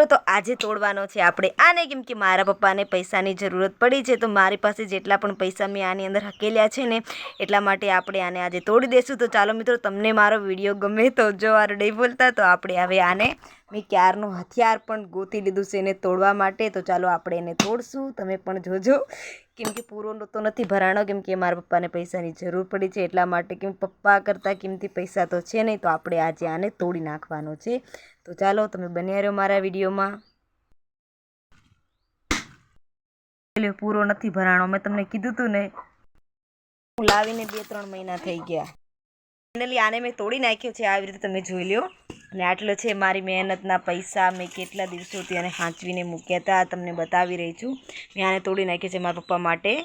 મિત્રો તો આજે તોડવાનો છે. આપણે આને કેમ કે મારા પપ્પાને પૈસાની જરૂરત પડી છે, તો મારી પાસે જેટલા પણ પૈસા મેં આની અંદર હકેલ્યા છે ને, એટલા માટે આપણે આને આજે તોડી દેશું. તો ચાલો મિત્રો, તમને મારો વીડિયો ગમે તો જો આ નહીં બોલતા, તો આપણે હવે આને મેં ક્યારનું હથિયાર પણ ગોતી લીધું છે એને તોડવા માટે. તો ચાલો આપણે એને તોડશું. તમે પણ જોજો. કેમ કે પૂરો તો નથી ભરાણો, કેમ કે મારા પપ્પાને પૈસાની જરૂર પડી છે. એટલા માટે કેમ પપ્પા કરતાં કિંમતી પૈસા તો છે નહીં, તો આપણે આજે આને તોડી નાખવાનો છે. તો ચાલો, તમે બન્યા રહ્યો મારા વિડીયોમાં. એટલે પૂરો નથી ભરાણો. મેં તમને કીધું હતું ને, હું લાવીને બે ત્રણ મહિના થઈ ગયા. ફાઇનલી આને મેં તોડી નાખ્યો છે. આવી રીતે તમે જોઈ લ્યો. અને આટલો છે મારી મહેનતના પૈસા. મેં કેટલા દિવસોથી આને સાચવીને મૂક્યા હતા તમને બતાવી રહી છું. મેં આને તોડી નાખી છે મારા પપ્પા માટે.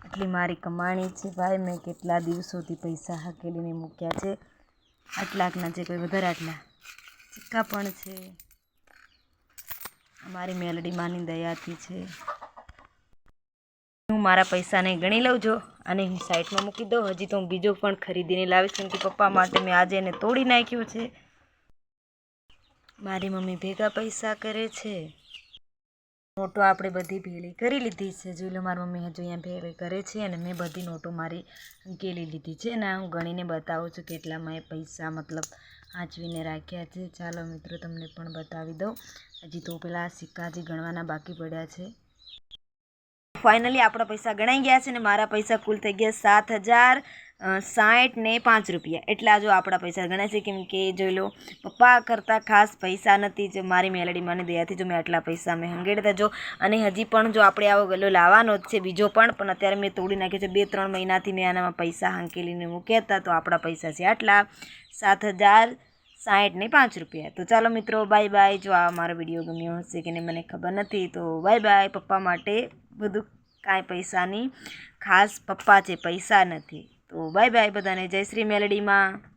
આટલી મારી કમાણી છે ભાઈ, મેં કેટલા દિવસોથી પૈસા હકેલીને મૂક્યા છે. આટલાકના છે, કોઈ વધારે આટલા. સિક્કા પણ છે. અમારી મેલડી માની દયાથી છે. હું મારા પૈસાને ગણી લઉં છું અને હું સાઈડમાં મૂકી દઉં. હજી તો હું બીજો પણ ખરીદીને લાવીશ. કેમ કે પપ્પા માટે મેં આજે એને તોડી નાખ્યો છે. મારી મમ્મી ભેગા પૈસા કરે છે. નોટો આપણે બધી ભેળી કરી લીધી છે. જોઈ લો, મારી મમ્મી હજુ અહીંયા ભેળી કરે છે અને મેં બધી નોટો મારી ગેલી લીધી છે. અને હું ગણીને બતાવું છું કેટલા મેં પૈસા મતલબ આંચવીને રાખ્યા છે. ચાલો મિત્રો, તમને પણ બતાવી દઉં. હજી તો પેલા સિક્કા હજી ગણવાના બાકી પડ્યા છે. ફાઇનલી આપણા પૈસા ગણાઈ ગયા છે ને મારા પૈસા કુલ થઈ ગયા સાત હજાર સાઠ ને પાંચ રૂપિયા. એટલા જો આપણા પૈસા ગણાય છે. કેમ કે જોઈ લો, પપ્પા કરતાં ખાસ પૈસા નથી. જો મારી મેલડી મને દયાથી જો મેં આટલા પૈસા મેં હંગેડતા જો. અને હજી પણ જો આપણે આવો ગલ્લો લાવવાનો જ છે, બીજો પણ પણ અત્યારે મેં તોડી નાખ્યો છે. બે, ત્રણ મહિનાથી મેં આનામાં પૈસા હાંકેલીને મૂક્યા હતા તો આપણા પૈસા છે આટલા. સાત હજાર, સાઠ ને પાંચ રૂપિયા. તો ચાલો મિત્રો બાય બાય જો આ મારો વીડિયો ગમ્યો હશે કે મને ખબર નથી, તો બાય બાય પપ્પા માટે બધું કાંઈ પૈસાની ખાસ પપ્પા છે, પૈસા નથી. તો બાય બાય બધાને. જય શ્રી મેલડીમાં.